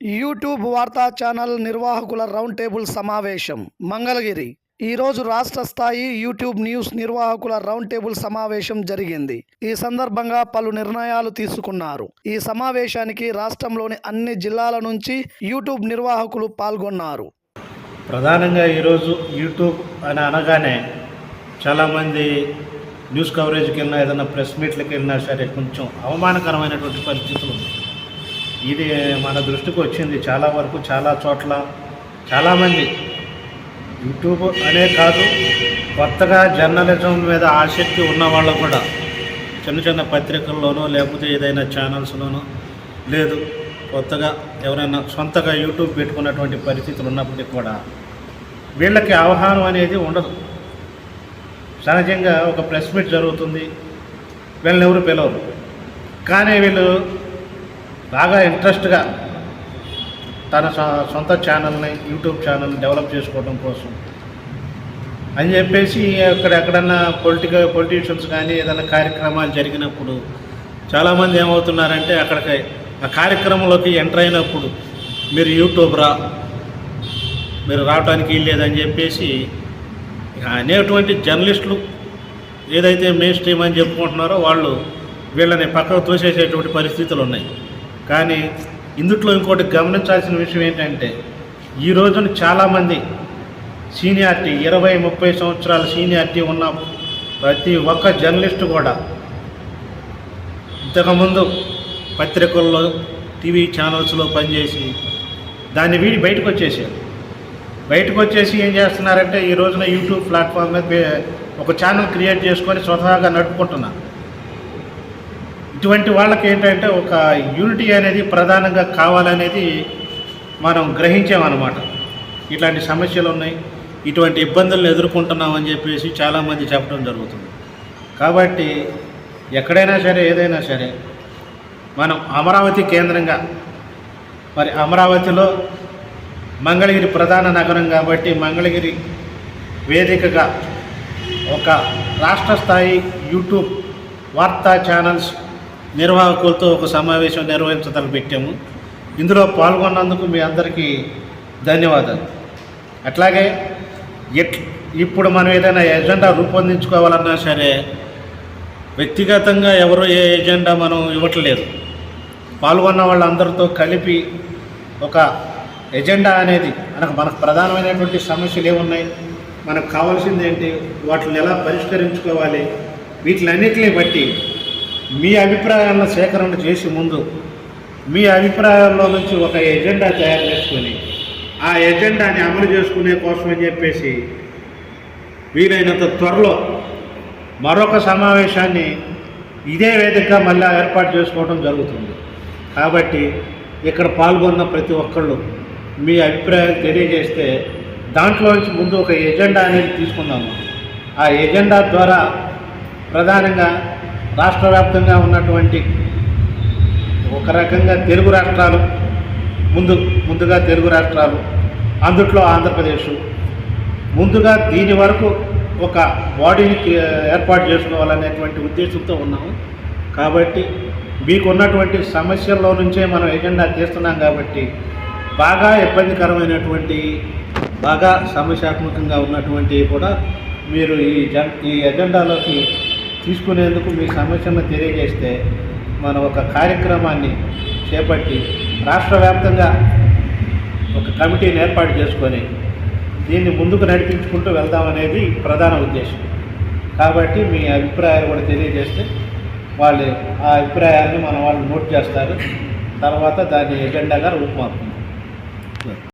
YouTube వార్తా channel నిర్వాహకుల round table సమావేశం మంగళగిరి. ఈరోజు రాష్ట్ర స్థాయి యూట్యూబ్ న్యూస్ నిర్వాహకుల రౌండ్ టేబుల్ సమావేశం జరిగింది. ఈ సందర్భంగా పలు నిర్ణయాలు తీసుకున్నారు. ఈ సమావేశానికి రాష్ట్రంలోని అన్ని జిల్లాల నుంచి యూట్యూబ్ నిర్వాహకులు పాల్గొన్నారు. ప్రధానంగా ఈరోజు యూట్యూబ్ అని అనగానే చాలామంది న్యూస్ కవరేజ్కి వెళ్ళినా ఏదైనా ప్రెస్ మీట్లకి వెళ్ళినా సరే కొంచెం అవమానకరమైనటువంటి పరిస్థితులు ఉన్నాయి ఇది మన దృష్టికి వచ్చింది చాలా వరకు చాలా చోట్ల చాలామంది యూట్యూబ్ అనే కాదు కొత్తగా జర్నలిజం మీద ఆసక్తి ఉన్న వాళ్ళు కూడా చిన్న చిన్న పత్రికల్లోనో లేకపోతే ఏదైనా ఛానల్స్లోనో లేదు కొత్తగా ఎవరైనా సొంతగా యూట్యూబ్ పెట్టుకున్నటువంటి పరిస్థితులు ఉన్నప్పటికీ కూడా వీళ్ళకి అవగాహన అనేది ఉండదు. సహజంగా ఒక ప్రెస్ మీట్ జరుగుతుంది వీళ్ళని ఎవరు పిలవరు. కానీ వీళ్ళు బాగా ఇంట్రెస్ట్గా తన సొ- సొంత ఛానల్ని యూట్యూబ్ ఛానల్ని డెవలప్ చేసుకోవడం కోసం. అని చెప్పేసి అక్కడ ఎక్కడన్నా పొలిటికల్ పొలిటీషియన్స్ కానీ ఏదైనా కార్యక్రమాలు జరిగినప్పుడు చాలామంది ఏమవుతున్నారంటే అక్కడికి ఆ కార్యక్రమంలోకి ఎంటర్ అయినప్పుడు మీరు యూట్యూబ్ రా మీరు రావడానికి లేదని చెప్పేసి అనేటువంటి జర్నలిస్టులు ఏదైతే మెయిన్ స్ట్రీమ్ అని చెప్పుకుంటున్నారో వాళ్ళు వీళ్ళని పక్కకు తోసేసేటువంటి పరిస్థితులు ఉన్నాయి. కానీ ఇందుట్లో ఇంకోటి గమనించాల్సిన విషయం ఏంటంటే ఈ రోజున చాలామంది సీనియారిటీ ఇరవై ముప్పై సంవత్సరాల సీనియారిటీ ఉన్న ప్రతి ఒక్క జర్నలిస్టు కూడా ఇంతకుముందు పత్రికల్లో టీవీ ఛానల్స్లో పనిచేసి దాన్ని వీడి బయటకు వచ్చేసారు. బయటకు వచ్చేసి ఏం చేస్తున్నారంటే ఈ రోజున యూట్యూబ్ ప్లాట్ఫామ్ మీద ఒక ఛానల్ క్రియేట్ చేసుకొని స్వతహాగా నడుపుకుంటున్నారు. ఇటువంటి వాళ్ళకి ఏంటంటే ఒక యూనిటీ అనేది ప్రధానంగా కావాలనేది మనం గ్రహించామన్నమాట. ఇట్లాంటి సమస్యలు ఉన్నాయి ఇటువంటి ఇబ్బందులను ఎదుర్కొంటున్నామని చెప్పేసి చాలామంది చెప్పడం జరుగుతుంది. కాబట్టి ఎక్కడైనా సరే ఏదైనా సరే మనం అమరావతి కేంద్రంగా మరి అమరావతిలో మంగళగిరి ప్రధాన నగరం కాబట్టి మంగళగిరి వేదికగా ఒక రాష్ట్ర స్థాయి యూట్యూబ్ వార్తా ఛానల్స్ నిర్వాహకులతో ఒక సమావేశం నిర్వహించదలు ఇందులో పాల్గొన్నందుకు మీ అందరికీ ధన్యవాదాలు. అట్లాగే ఎట్ ఇప్పుడు మనం ఏదైనా ఎజెండా రూపొందించుకోవాలన్నా సరే వ్యక్తిగతంగా ఎవరు ఏ ఎజెండా మనం ఇవ్వట్లేదు. పాల్గొన్న వాళ్ళందరితో కలిపి ఒక ఎజెండా అనేది మనకు మనకు ప్రధానమైనటువంటి సమస్యలు ఏమున్నాయి మనకు కావాల్సింది ఏంటి వాటిని ఎలా పరిష్కరించుకోవాలి వీటిలన్నిటిని బట్టి మీ అభిప్రాయాలను సేకరణ చేసి ముందు మీ అభిప్రాయాల్లో నుంచి ఒక ఎజెండా తయారు చేసుకొని ఆ ఎజెండాని అమలు చేసుకునే కోసం అని చెప్పేసి వీలైనంత త్వరలో మరొక సమావేశాన్ని ఇదే వేదిక మళ్ళీ ఏర్పాటు చేసుకోవడం జరుగుతుంది. కాబట్టి ఇక్కడ పాల్గొన్న ప్రతి ఒక్కళ్ళు మీ అభిప్రాయాలు తెలియజేస్తే దాంట్లో నుంచి ముందు ఒక ఎజెండా అనేది తీసుకుందాము. ఆ ఎజెండా ద్వారా ప్రధానంగా రాష్ట్ర వ్యాప్తంగా ఉన్నటువంటి ఒక రకంగా తెలుగు రాష్ట్రాలు ముందు ముందుగా తెలుగు రాష్ట్రాలు అందుట్లో ఆంధ్రప్రదేశ్. ముందుగా దీని వరకు ఒక బాడీని ఏర్పాటు చేసుకోవాలనేటువంటి ఉద్దేశంతో ఉన్నాము. కాబట్టి మీకున్నటువంటి సమస్యల్లో నుంచే మనం ఎజెండా తీస్తున్నాం కాబట్టి బాగా ఇబ్బందికరమైనటువంటి బాగా సమస్యాత్మకంగా ఉన్నటువంటి కూడా మీరు ఈ జన్ ఈ ఎజెండాలోకి తీసుకునేందుకు మీ సమస్యను తెలియజేస్తే మనం ఒక కార్యక్రమాన్ని చేపట్టి రాష్ట్ర వ్యాప్తంగా ఒక కమిటీని ఏర్పాటు చేసుకొని దీన్ని ముందుకు నడిపించుకుంటూ వెళ్దామనేది ప్రధాన ఉద్దేశం. కాబట్టి మీ అభిప్రాయాలు కూడా తెలియజేస్తే వాళ్ళు ఆ అభిప్రాయాన్ని మన వాళ్ళు నోట్ చేస్తారు. తర్వాత దాన్ని ఎజెండాగా రూపుమాపుతుంది